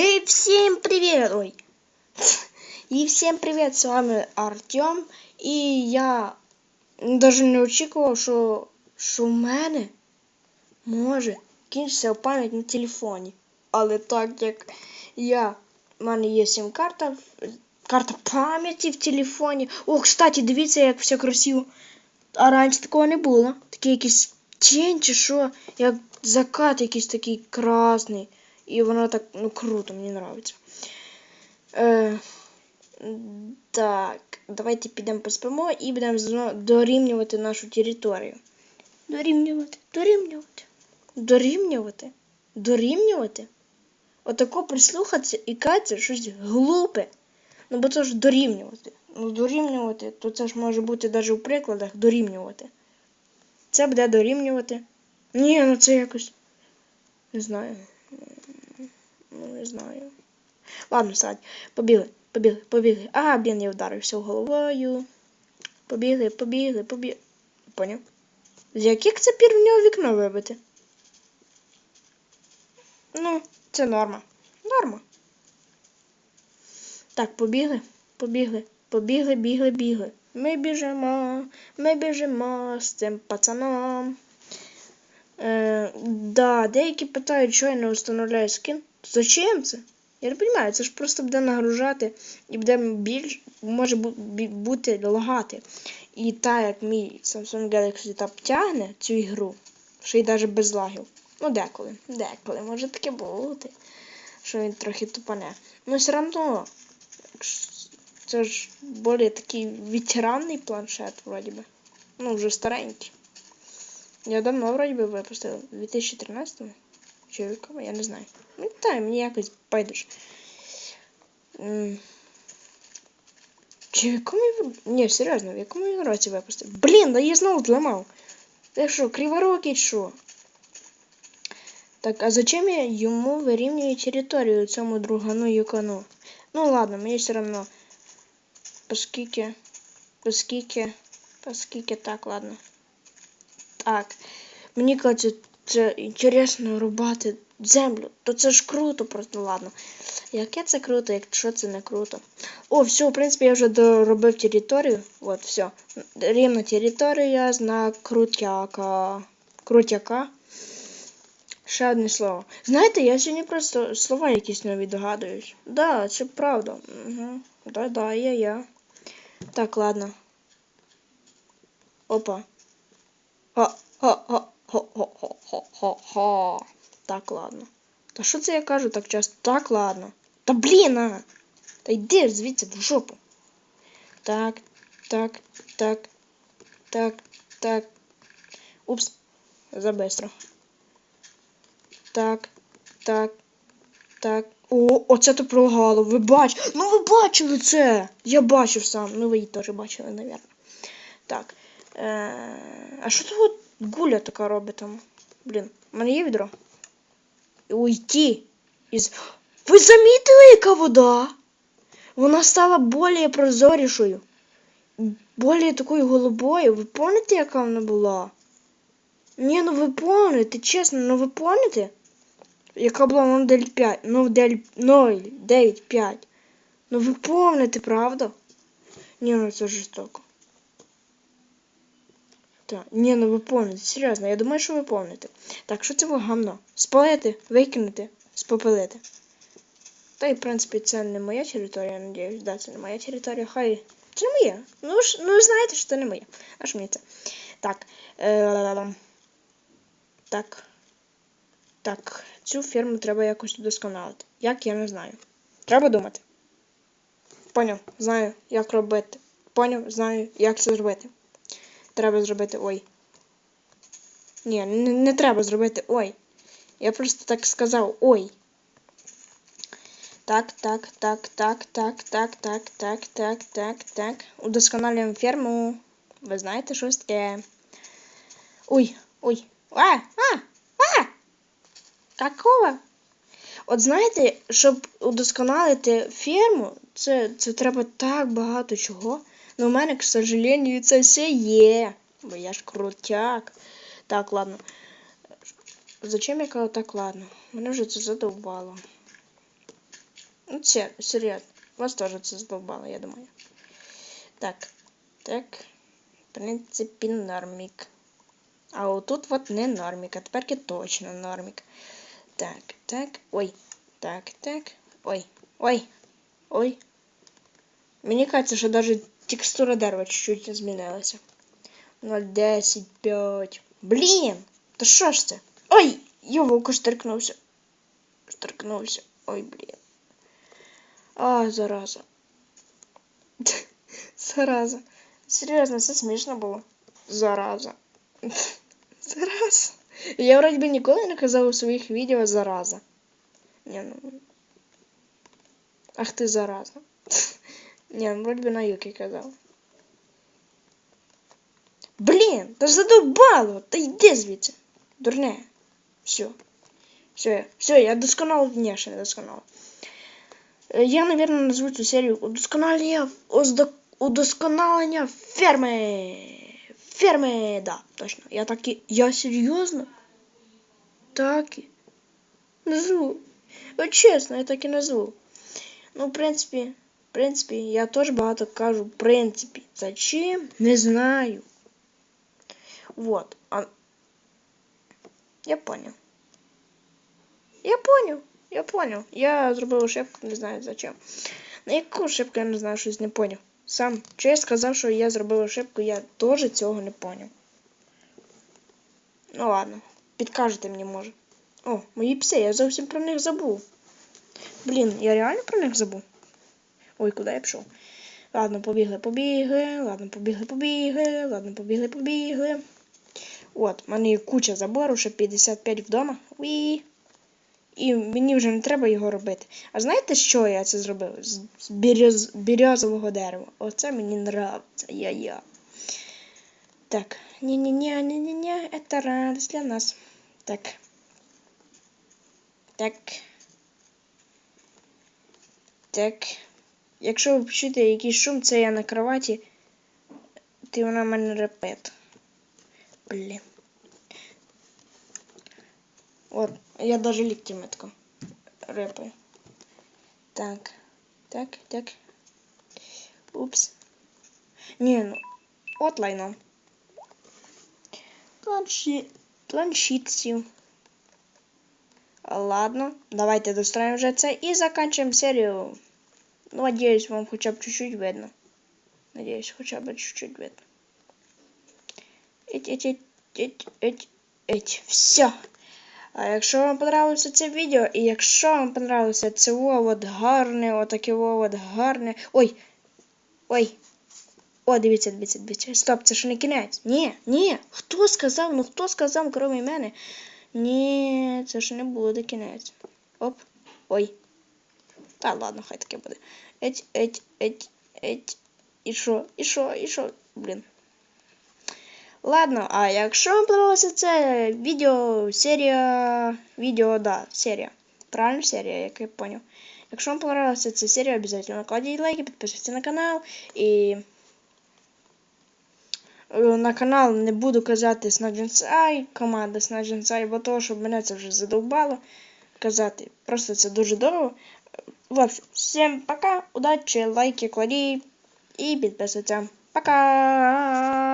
И всем привет! Ой. И всем привет, с вами Артем. І я навіть не очікував, що, що в мене може кінчитися пам'ять на телефоні. Але так як я, в мене є сім-карта, карта пам'яті в телефоні. О, кстати, дивіться, як все красиво. А раніше такого не було. Такий якийсь тінь чи що, як закат якийсь такий красний. І воно так, ну круто, мені подобається. Е, так, давайте підемо поспимо і будемо дорівнювати нашу територію. Дорівнювати, дорівнювати, дорівнювати, дорівнювати. Отако прислухатися і катися щось глупе. Ну, бо це ж дорівнювати. Ну, дорівнювати, то це ж може бути навіть у прикладах дорівнювати. Це буде дорівнювати. Ні, ну це якось. Не знаю. Ну, не знаю. Ладно, срать. Побігли, побігли, побігли. А, блін, я вдарився головою. Побігли, побігли, побігли. Поняв? З яких це пір в нього вікно вибити? Ну, це норма. Норма. Так, побігли, побігли, побігли, бігли, бігли. Ми біжимо, ми біжимо з цим пацаном. Е, да, деякі питають, що я не встановляю скін. Зачем це? Я не розумію, це ж просто буде нагружати і буде більш може бути лагати. І так як мій Samsung Galaxy Tab тягне цю ігру, що й навіть без лагів. Ну, деколи, деколи, може таке бути, що він трохи тупане. Ну, все одно, це ж більш такий ветеранний планшет, вроді би. Ну, вже старенький. Я давно вроді би випустила. У 2013-му? Чи в? Я не знаю. Ну, та, мені якось байдуже. Чи в якому. Ні, серйозно, в якому він році випустив? Блін, да я знову зламав. Ти що, криворукий що? Так, а зачем я йому вирівнюю територію цьому другану юкану? Ну ладно, мені все одно. Поскільки. Поскільки. Поскільки так, ладно. Так. Мені кажеться, це інтересно рубати землю. То це ж круто, просто ладно. Яке це круто, якщо це не круто? О, все, в принципі, я вже доробив територію. От, все. Рівна територія, знак крутяка. Крутяка. Ще одне слово. Знаєте, я сьогодні просто слова якісь нові догадуюсь. Да, це правда. Угу. Да, да, я я. Так, ладно. Опа. Ха-ха-ха-ха-ха-ха-ха. Так, ладно. Та що це я кажу так часто? Так, ладно. Та блін, а! Та йди звідси в жопу. Так, так, так, так, так. Упс. Забистро. Так, так, так. О, оце то прогало. Ви бачили. Ну ви бачили це. Я бачив сам. Ну ви її теж бачили, навірно. Так. Е, а що тут гуля така робить там? Блін, у мене є відро? Уйти із. Ви замітили, яка вода? Вона стала більш прозорішою. Більш такою голубою. Ви пам'ятаєте, яка вона була? Ні, ну ви пам'ятаєте, чесно, ну ви пам'ятаєте? Яка була 0,5, 0,95. Ну ви пам'ятаєте, правда? Ні, ну це жорстоко. Так, ні, ну ви помните, серйозно, я думаю, що ви помните. Так, що це ви гамно? Спалити, викинути, спопилити. Та й, в принципі, це не моя територія, я надіюсь, да, це не моя територія, хай. Це не моя. Ну, ж, ну знаєте, що це не моє. А що мені це? Так. Е, так. Так, цю фірму треба якось удосконалити. Як, я не знаю. Треба думати. Поняв, знаю, як робити. Поняв, знаю, як це зробити. Треба зробити ой. Ні, не, не треба зробити ой. Я просто так сказав ой. Так, так, так, так, так, так, так, так, так, так, так. Удосконалюємо ферму. Ви знаєте, що таке. Ой, ой. А, а, а! Какого? От знаєте, щоб удосконалити ферму, це, це треба так багато чого. Но у мене, к сожалению, це все є. Бо я ж крутяк. Так, ладно. Зачем я кажу так, ладно? Мене вже це задовбало. Ну, це, серйозно. Вас теж це задовбало, я думаю. Так, так. В принципі, нормік. А отут от не нормік, а тепер точно нормік. Так, так, ой. Так, так. Ой, ой, ой. Мені кажется, що навіть текстура дерева чуть-чуть змінилася. 0,10, 5. Блін! Та що ж це? Ой! Йовоко штеркнувся. Штеркнувся. Ой, блін. А, зараза. Зараза. Серйозно, це смішно було. Зараза. Зараза. Я вроді би ніколи не казав у своїх відео зараза. Ні, ну. Ах ти зараза. Ні, ну вроді би на юки казав. Блін, та ж задовбало! Та йди звідси. Дурне. Все. Все, все, я досконало, ні, ще не досконало. Е, Я, наверное, назву цю серію удосконалення, оздо- удосконалення ферми. Ферми, да, точно. Я так і. Я серйозно? Так і. Назву. От чесно, я так і назву. Ну, в принципі, В принципі, я теж багато кажу, в принципі. Зачем? Не знаю. Вот. А... Я понял. Я понял. Я понял. Я зробив ошибку, не знаю зачем. На яку ошибку я не знаю, щось не поняв. Сам чи я сказав, що я зробив ошибку, я теж цього не поняв. Ну ладно, підкажете мені може. О, мої пси, я зовсім про них забув. Блін, я реально про них забув. Ой, куди я пішов? Ладно, побігли, побігли, ладно, побігли, побігли, ладно, побігли, побігли. От, в мене є куча забору, ще 55 вдома. Уі. І мені вже не треба його робити. А знаєте, що я це зробив? З, з бірюз, дерева. Оце мені нравиться. Я-я. Так. Ні-ні-ні, ні-ні-ні, це радість для нас. Так. Так. Так. Якщо ви почуєте якийсь шум, це я на кроваті. Ти вона в мене репет. Блін. От, я даже ліктями тако рипаю. Так. Так, так. Упс. Ні, ну. От лайно. Планшет сів. Ладно, давайте достроим вже це і заканчиваем серію. Ну, надеюсь, вам хоча б чуть-чуть видно. Надеюсь, хоча б чуть-чуть видно. Еть, еть, еть, еть, еть, еть. Все. А якщо вам понравилося це відео, і якщо вам понравилося це от гарне, отаке от гарне. Ой! Ой! О, дивіться, дивіться, дивіться. Стоп, це ж не кінець. Ні, ні. Хто сказав? Ну хто сказав, крім мене? Ні, це ж не буде кінець. Оп. Ой. Та ладно, хай таке буде. Еть, еть, еть, еть. І що? І що? І що? Блін. Ладно, а якщо вам подобалося це відео, серія. Відео, да, серія. Правильно серія, як я понял. Якщо вам понравилася ця серія, обязательно кладіть лайки, підписуйтесь на канал і. е, На канал не буду казати Snagensai, команда Snagensai, бо того, щоб мене це вже задовбало казати. Просто це дуже дорого. В общем, всем пока, удачи, лайки клади и підписуйтесь. Пока!